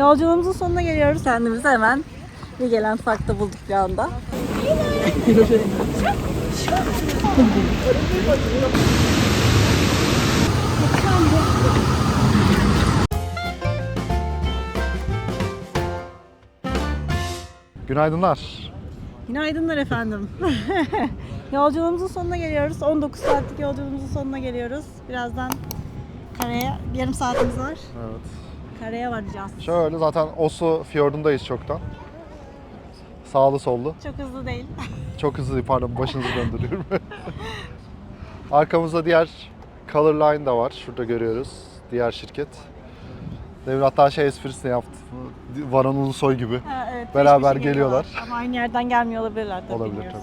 Yolculuğumuzun sonuna geliyoruz. Kendimizi hemen bir gelen farkta bulduk bir anda. Günaydınlar. Günaydınlar efendim. Yolculuğumuzun sonuna geliyoruz. 19 saatlik yolculuğumuzun sonuna geliyoruz. Birazdan karaya yarım saatimiz var. Evet. Karaya varacağız. Şöyle zaten Oslo Fjordu'ndayız çoktan. Sağlı sollu. Çok hızlı değil. Çok hızlı pardon başınızı döndürüyorum. Arkamızda diğer Color Line da var. Şurada görüyoruz. Diğer şirket. Demin hatta şey esprisini yaptı. Varan Ulusoy gibi. Ha, evet, Beraber peş peşe geliyorlar. Ama aynı yerden gelmiyor olabilirler tabii Olabilir bilmiyoruz.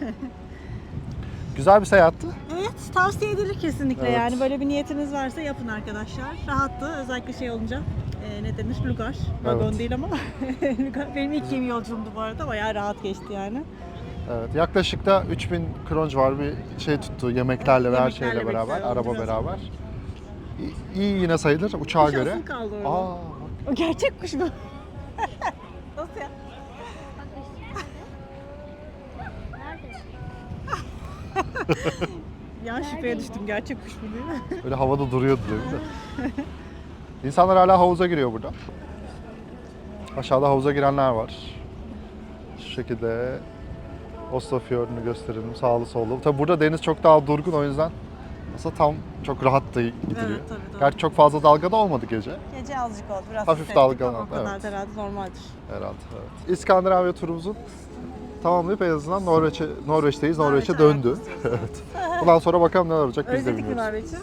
tabii. Güzel bir seyahattı. Tavsiye edilir kesinlikle Evet. yani böyle bir niyetiniz varsa yapın arkadaşlar. Rahattı özellikle şey olunca e, ne denir lugar. Vagon Evet. değil ama lugar. Benim ilk gemi yolculuğumdu bu arada bayağı rahat geçti yani. Evet, yaklaşık da 3000 kron civarı bir şey tuttu yemeklerle ve her şeyle beraber, araba biraz. beraber. İyi, iyi yine sayılır uçağa Kuş göre. kaldı orada. Aa, O gerçek kuş mu? Nasıl ya? Ya şüpheye düştüm gerçek kuş mu değil mi? öyle havada duruyordu değil mi? İnsanlar hala havuza giriyor burada. Aşağıda havuza girenler var. Şu şekilde Oslo Fjordu'nu gösterelim sağlı sollu. Tabi burada deniz çok daha durgun o yüzden aslında tam çok rahat da gidiliyor. Evet, tabii, doğru. Gerçi çok fazla dalga da olmadı gece Gece azıcık oldu biraz Hafif hissettik ama dalgalandı, O kadar evet. herhalde normaldir. herhalde. Evet. İskandinavya turumuzu tamamlayıp en azından Norveç'e, Norveç'teyiz. Norveç'e Norveç'e döndü. ayak evet. Bundan sonra bakalım neler olacak biz de Özledik mi bilmiyoruz. Norveç'i?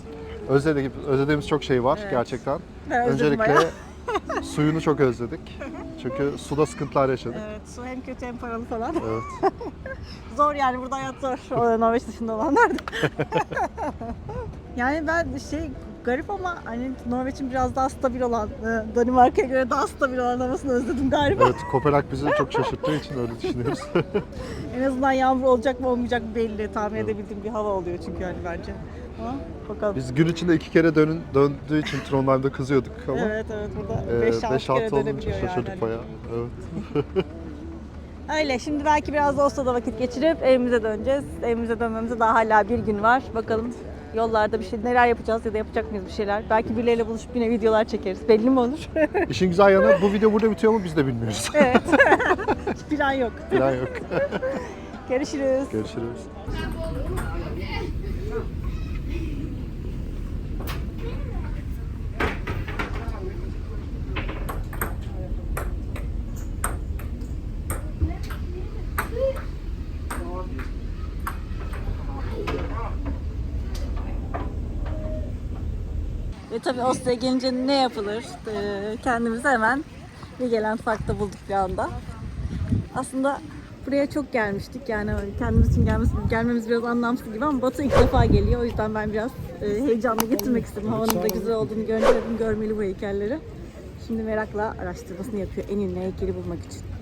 Özledik, özlediğimiz çok şey var Evet. gerçekten. Ben özledim Öncelikle bayağı. suyunu çok özledik. Çünkü suda sıkıntılar yaşadık. Evet, su hem kötü hem paralı falan. Evet. zor yani burada hayat zor. O Norveç dışında olanlar da. yani ben şey garip ama hani Norveç'in biraz daha stabil olan, e, Danimarka'ya göre daha stabil olan havasını özledim galiba. Evet, Kopenhag bizi çok şaşırttığı için öyle düşünüyoruz. En azından yağmur olacak mı olmayacak mı belli. Tahmin Evet. edebildiğim bir hava oluyor çünkü hani bence. Ama bakalım. Biz gün içinde iki kere dönün, döndüğü için Trondheim'da kızıyorduk ama Evet evet burada e, 5-6 5-6 kere dönebiliyor yani. şaşırdık Hani. bayağı. Evet. Öyle şimdi belki biraz da Oslo'da vakit geçirip evimize döneceğiz. Evimize dönmemize daha hala bir gün var. Bakalım yollarda bir şey neler yapacağız ya da yapacak mıyız bir şeyler. Belki birileriyle buluşup yine videolar çekeriz. Belli mi olur? İşin güzel yanı bu video burada bitiyor mu biz de bilmiyoruz. evet. Plan yok. Plan yok. Görüşürüz. Görüşürüz. Ve tabii Oslo'ya gelince ne yapılır? Ee, kendimizi hemen bir gelen farkta bulduk bir anda. Aslında buraya çok gelmiştik. Yani kendimiz için gelmemiz, gelmemiz biraz anlamsız gibi ama Batı ilk defa geliyor. O yüzden ben biraz e, heyecanla getirmek istedim. Havanın da güzel olduğunu görünce dedim görmeli bu heykelleri. Şimdi merakla araştırmasını yapıyor en ünlü heykeli bulmak için.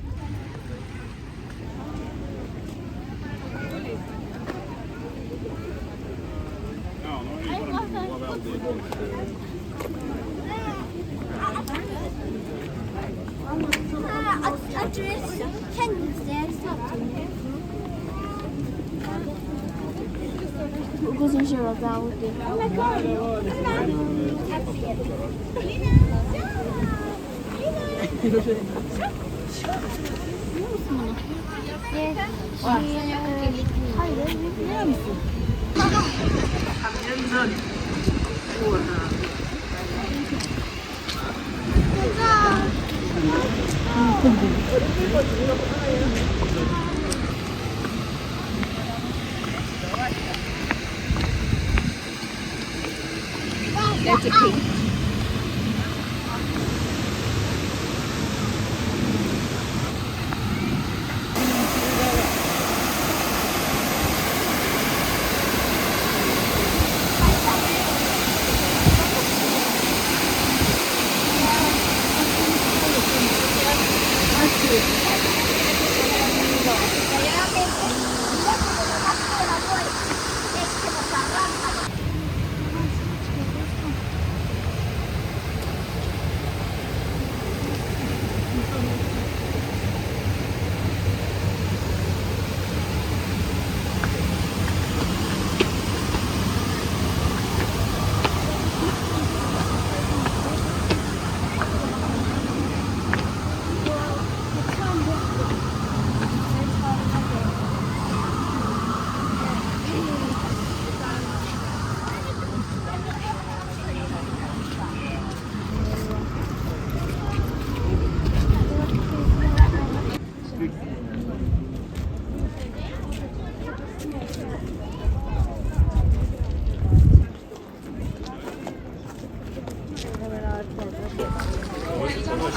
Adress kendisi satıyor. Uzun şey oldu avudi. Oh my god. Hayır, biliyor musun? của That's a pink.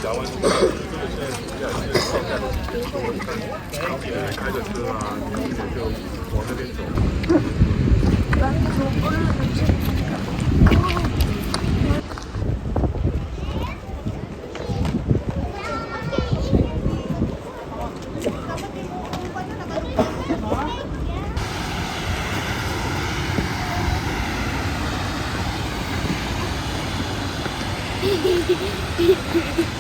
台湾就是现在自驾去泡菜，然后看当地人开着车啊，然后就往那边走。嘿嘿嘿嘿嘿嘿。